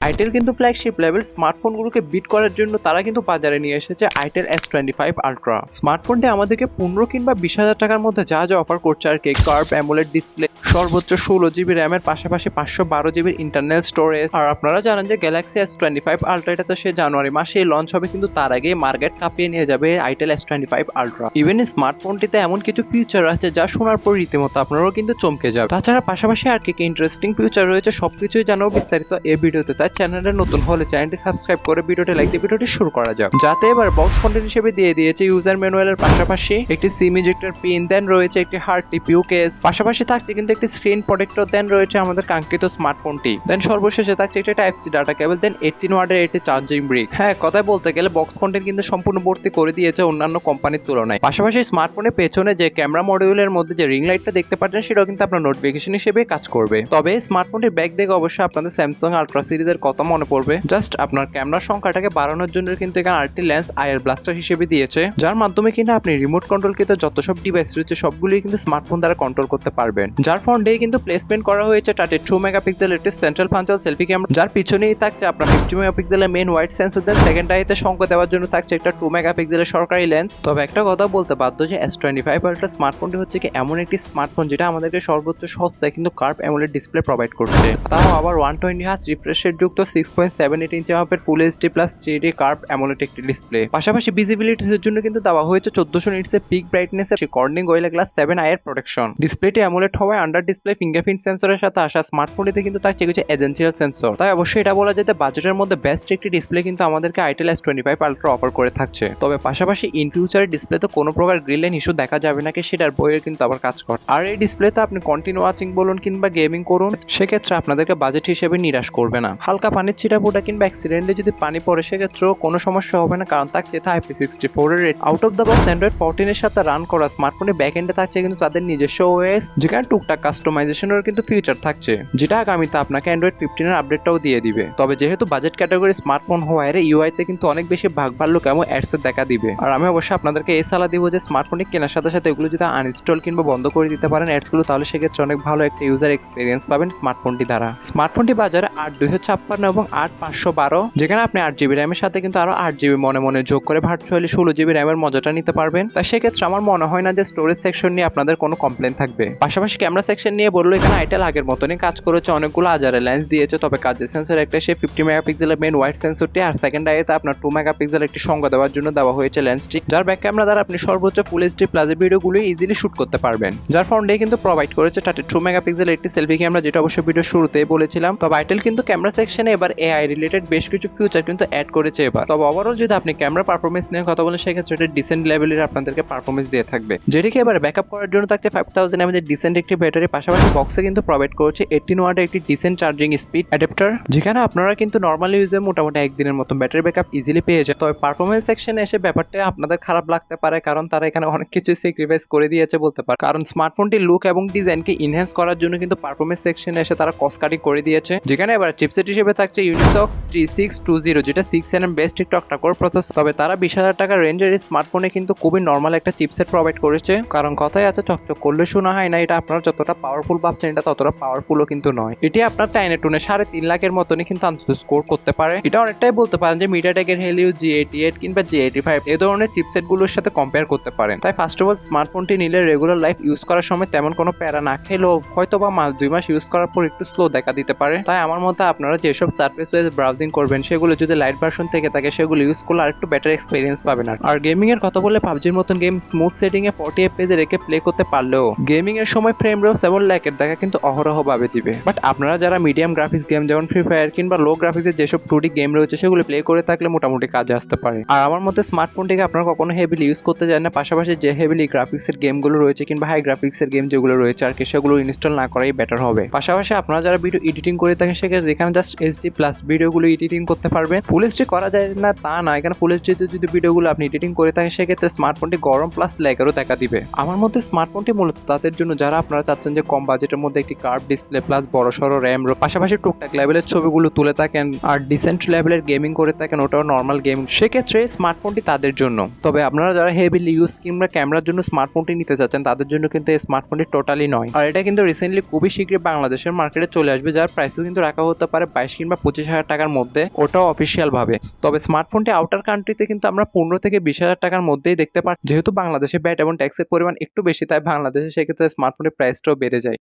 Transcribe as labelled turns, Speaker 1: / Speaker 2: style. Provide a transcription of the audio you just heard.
Speaker 1: Itel কিন্তু flagship level স্মার্টফোনগুলোকে bit করার জন্য তারা কিন্তু বাজারে নিয়ে এসেছে itel S twenty five ultra স্মার্টফোনটি আমাদেরকে পনেরো কিংবা বিশ হাজার টাকার মধ্যে যা যা অফার করছে আর কি কার্ভ অ্যামোলেড ডিসপ্লে সর্বোচ্চ ষোলো জিবি র্যামের পাশাপাশি পাঁচশো বারো জিবির ইন্টারনাল স্টোরেজ আর আপনারা জানেন যে Galaxy S twenty five ultra এটা তো সে জানুয়ারি মাসে লঞ্চ হবে, কিন্তু তার আগে মার্কেট কাঁপিয়ে নিয়ে যাবে itel S twenty five ultra even স্মার্টফোনটিতে এমন কিছু ফিউচার আছে যা শোনার পর রীতিমতো আপনারাও কিন্তু চমকে যাবে তাছাড়া পাশাপাশি আর কি ইন্টারেস্টিং ফিউচার রয়েছে সবকিছুই জানাব বিস্তারিত এই ভিডিওতে, তাই চ্যানেলে নতুন হলে চ্যানেলটি সাবস্ক্রাইব করে ভিডিওটি লাইক দিয়ে ভিডিওটি শুরু করা যাক। যাতে এবার বক্স কন্টেন্ট হিসেবে দিয়ে দিয়েছে ইউজার ম্যানুয়ালের পাশাপাশি একটি সিম ইজেক্টর পিন দেন রয়েছে একটি হার্ড টিপিউ কেস পাশাপাশি থাকছে কিন্তু একটি স্ক্রিন প্রোটেক্টর দেন রয়েছে আমাদের কাঙ্ক্ষিত স্মার্টফোনটি দেন সর্বশেষে থাকছে একটি type C data cable then eighteen ওয়ার্ডের একটি চার্জিং ব্রিক হ্যাঁ কথায় বলতে গেলে বক্স কন্টেন্ট কিন্তু সম্পূর্ণ ভর্তি করে দিয়েছে অন্যান্য কোম্পানির তুলনায়। পাশাপাশি স্মার্টফোনের পেছনে যে ক্যামেরা মডিউলের মধ্যে যে রিং লাইটটা দেখতে পাচ্ছেন, সেটাও কিন্তু আপনার নোটিফিকেশন হিসেবে কাজ করবে। তবে স্মার্টফোনটির ব্যাগ দেখে অবশ্যই আপনাদের স্যামসাং আলট্রা সিরিজের কথা মনে পড়বে? জাস্ট আপনার ক্যামেরার সংখ্যাটাকে বাড়ানোর জন্য কিন্তু এখানে আরেকটি লেন্স আয়ার ব্লাস্টার হিসেবে দিয়েছে। যার মাধ্যমে কিনা আপনি রিমোট কন্ট্রোল কিন্তু যত সব ডিভাইস রয়েছে, সবগুলোই কিন্তু স্মার্টফোন দ্বারা কন্ট্রোল করতে পারবেন। যার ফোনটাই কিন্তু প্লেসমেন্ট করা হয়েছে টাটে টু মেগাপিক্সেল একটি সেন্ট্রাল ফাঞ্চাল সেলফি ক্যামেরা যার পিছনেই থাকছে আপনার ফিফটি মেগাপিক্সেলের main wide sensor then second আইতে সংখ্যা দেওয়ার জন্য থাকছে একটা টু মেগাপিক্সেলের সরকারি লেন্স তবে একটা কথা বলতে বাধ্য যে এস টোয়েন্টি ফাইভ আলট্রা স্মার্টফোনটি হচ্ছে কি এমন একটি স্মার্টফোন যেটা আমাদেরকে সর্বোচ্চ সস্তায় কিন্তু কার্ভ অ্যামোলেড ডিসপ্লে প্রোভাইড করছে। তাও আবার ওয়ান টোয়েন্টি হার্স রিফ্রেশের যুক্ত সিক্স পয়েন্ট সেভেন এইট ইঞ্চি মাপের full HD plus three D curve AMOLED একটি ডিসপ্লে পাশাপাশি ভিজিবিলিটিসের জন্য কিন্তু দেওয়া হয়েছে চোদ্দশো নিটসের peak brightness Corning Gorilla glass seven আয়ের প্রোটেকশন ডিসপ্লেটি অ্যামোলেট হওয়ায় আন্ডার ডিসপ্লে ফিঙ্গারপ্রিন্ট সেন্সরের সাথে আসা স্মার্টফোনটিতে কিন্তু তার কিছু এজেন্সিয়াল সেন্সর তাই অবশ্যই এটা বলা যেতে বাজেটের মধ্যে বেস্ট একটি ডিসপ্লে কিন্তু আমাদেরকে itel S twenty five ultra offer করে থাকছে। তবে পাশাপাশি ইন ফিউচারের ডিসপ্লেতে কোনো প্রকার গ্রিলেন ইস্যু দেখা যাবে নাকি সেটার বইয়ের কিন্তু আবার কাজ করে। আর এই ডিসপ্লেতে আপনি কন্টিনিউ ওয়াচিং বলুন কিংবা গেমিং করুন, সেক্ষেত্রে আপনাদেরকে বাজেট হিসেবে নিরাশ করবে না। পানির ছিটা ছিটাফোটা কিংবা অ্যাক্সিডেন্টে যদি পানি পড়ে, সেক্ষেত্রেও কোনো সমস্যা হবে না, কারণ থাকছে আইপি সিক্সটি ফোরের rate out of the box Android ফোরটিনের সাথে রান করা স্মার্টফোনের ব্যাক এন্ডে থাকছে কিন্তু তাদের নিজস্ব ওএস যেখানে টুকটাক কাস্টমাইজেশনের কিন্তু ফিচার থাকছে, যেটা আগামীতে আপনাকে অ্যান্ড্রয়েড ফিফটিনের আপডেটটাও দিয়ে দিবে। তবে যেহেতু বাজেট ক্যাটাগরি স্মার্টফোন হওয়ায় ইউআইতে কিন্তু অনেক বেশি ভাগ ভাল্লুক এবং অ্যাডসের দেখা দিবে। আর আমি অবশ্যই আপনাদেরকে এই সালা দিব যে স্মার্টফোনটি কেনার সাথে সাথে এগুলো যদি আনইনস্টল কিংবা বন্ধ করে দিতে পারেন অ্যাডসগুলো তাহলে সেক্ষেত্রে অনেক ভালো একটা ইউজার এক্সপিরিয়েন্স পাবেন স্মার্টফোনটি দ্বারা। স্মার্টফোনটি বাজারে আট দুশো ছাপ্পান্ন এবং আট পাঁচশো বারো। যেখানে আপনি আট জিবি র্যামের সাথে কিন্তু আরও আট জিবি মনে মনে যোগ করে ভার্চুয়ালি ষোলো জিবি র্যামের মজাটা নিতে পারবেন। তাই সেক্ষেত্রে আমার মনে হয় না যে স্টোরেজ সেকশন নিয়ে আপনাদের কোনো কমপ্লেন থাকবে। পাশাপাশি ক্যামেরা সেকশন নিয়ে বলল, এখানে আইটেল আগের মতনই কাজ করেছে, অনেকগুলো হাজারে লেন্স দিয়েছে। তবে কাজের সেন্সর একটা, সে ফিফটি মেগাপিক্সেলের মেন ওয়াইড সেন্সরটি আর সেকেন্ড আইতে আপনার টু মেগাপিক্সেল একটি সংজ্ঞা দেওয়ার জন্য দেওয়া হয়েছে লেন্সটি যার ব্যাক ক্যামেরা দ্বারা আপনি সর্বোচ্চ ফুল এইচডি প্লাজে ভিডিওগুলো ইজিলি শুট করতে পারবেন। যার ফোনটি কিন্তু প্রোভাইড করেছে টাটে টু মেগাপিক্সেল একটি সেলফি ক্যামেরা যেটা অবশ্যই ভিডিও শুরুতেই বলেছিলাম। তবে আইটেল কিন্তু ক্যামেরা সেকশনে এবার এআই রিলেটেড বেশ কিছু ফিউচার কিন্তু অ্যাড করেছে এবার। তবে ওভারঅল যদি আপনি ক্যামেরা পারফরমেন্স নিয়ে কথা বলেন, সেক্ষেত্রে এটা ডিসেন্ট লেভেলের আপনাদেরকে পারফরমেন্স দিয়ে থাকবে। যেটিকে এবার ব্যাকআপ করার জন্য থাকছে ফাইভ থাউজেন্ড এমএজের ডিসেন্ট একটি ব্যাটারি পাশাপাশি বক্সে কিন্তু প্রোভাইড করেছে এইটিন ওয়ার্ডের একটি ডিসেন্ট চার্জিং স্পিড অ্যাডাপ্টার যেখানে আপনারা কিন্তু নর্মালি ইউজে মোটামুটি একদিনের মতো ব্যাটারি ব্যাকআপ ইজিলি পেয়ে যায় তবে পারফরমেন্স সেকশনে এসে ব্যাপারটা আপনাদের খারাপ লাগতে পারে, কারণ তারা এখানে অনেক কিছু স্যাক্রিফাইস করে দিয়েছে বলতে পারে কারণ স্মার্টফোনটির লুক এবং ডিজাইনকে ইনহ্যান্স করার জন্য কিন্তু পারফরমেন্স সেকশনে এসে তারা কস্ট কাটিং করে দিয়েছে, যেখানে এবার চিপসেট হিসেবে থাকছে Unisoc three six two zero যেটা সিক্স এন এম বেস্ট একটু অক্টাকোর প্রসেস তবে তারা বিশ হাজার টাকার রেঞ্জের স্মার্টফোনে কিন্তু খুবই নর্মাল একটা চিপসেট প্রোভাইড করেছে। কারণ কথাই আছে, চকচক করলে শোনা হয় না, এটা আপনার যতটা পাওয়ারফুল ভাবছেন, এটা ততটা পাওয়ারফুলও কিন্তু নয়। এটি আপনার টাইনে টুনে সাড়ে তিন লাখের মতনই কিন্তু অন্তত স্কোর করতে পারে। এটা অনেকটাই বলতে পারেন যে মিডিয়াটেকের হেলিও জি এইটি এইট কিংবা জি এইটি ফাইভ এ ধরনের চিপসেটগুলোর সাথে কম্পেয়ার করতে পারেন। তাই ফার্স্ট অফ অল স্মার্টফোনটি নিলে রেগুলার লাইফ ইউজ করার সময় তেমন কোনো প্যারা না খেলেও হয়তো বা মাস, দুই মাস ইউজ করার পর একটু স্লো দেখা দিতে পারে। তাই আমার মতে আপনারা যেসব সার্ফেস ওয়েজ ব্রাউজিং করবেন, সেগুলো যদি লাইট ভার্সন থেকে থাকে, সেগুলো ইউজ করলে আর একটু বেটার এক্সপিরিয়েন্স পাবেন আর আর গেমিং এর কথা বলে পাবজির মতন গেম স্মুথ সেটিং এ ফর্টি এফ পেজে রেখে প্লে করতে পারলেও গেমিং এর সময় ফ্রেম রেও সেভেন ল্যাকের দেখা কিন্তু অহরহ ভাবে দিবে। বাট আপনারা যারা মিডিয়াম গ্রাফিক্স গেম যেমন ফ্রি ফায়ার কিংবা লো গ্রাফিক্সের যেসব টু গেম রয়েছে, সেগুলো প্লে করে থাকলে মোটামুটি কাজে আসতে পারে। আর আমার মতে স্মার্টফোনটিকে আপনারা কখনো হেভিলি ইউজ করতে চান না। পাশাপাশি যে হেভিলি গ্রাফিক্সের গেমগুলো রয়েছে কিংবা হাই গ্রাফিক্সের গেম যেগুলো রয়েছে আর কি, সেগুলো ইনস্টল না করাই বেটার হবে। পাশাপাশি আপনারা যারা ভিডিও এডিটিং করে থাকেন, সেক্ষেত্রে এখানে জাস্ট এইচডি প্লাস ভিডিওগুলো এডিটিং করতে পারবেন। ফুল এইচডি করা যায় না, তা না এখানে ফুল এইচডিতে যদি ভিডিওগুলো আপনি এডিটিং করে থাকেন, সেক্ষেত্রে স্মার্টফোনটি গরম প্লাস ল্যাগেরও দেখা দিবে। আমার মধ্যে স্মার্টফোনটি মূলত তাদের জন্য, যারা আপনারা চাচ্ছেন যে কম বাজেটের মধ্যে একটি কার্ভ ডিসপ্লে প্লাস বড় সড়ো র্যাম পাশাপাশি টুকটাক লেভেলের ছবিগুলো তুলে থাকেন আর ডিসেন্ট লেভেলের গেমিং করে থাকেন, ওটাও নর্মাল গেম সেক্ষেত্রে স্মার্টফোনটি তাদের জন্য। তবে আপনারা যারা হেভিলি ইউজ কিংবা ক্যামেরার জন্য স্মার্টফোনটি নিতে চাচ্ছেন, তাদের জন্য কিন্তু এই স্মার্টফোনটি টোটালি নয়। আর এটা কিন্তু রিসেন্টলি খুবই শীঘ্রই বাংলাদেশের মার্কেটে চলে আসবে, যার প্রাইসও কিন্তু রাখা হতে পারে বাইশ বাইশ কিংবা পঁচিশ হাজার টাকার মধ্যে ওটাও অফিসিয়াল ভাবে। তবে স্মার্টফোনটি আউটার কান্ট্রিতে কিন্তু আমরা পনেরো থেকে বিশ হাজার টাকার মধ্যেই দেখতে পাই যেহেতু বাংলাদেশে ব্যাট এবং ট্যাক্সের পরিমাণ একটু বেশি, তাই বাংলাদেশে সেক্ষেত্রে স্মার্টফোনের প্রাইসটাও বেড়ে যায়।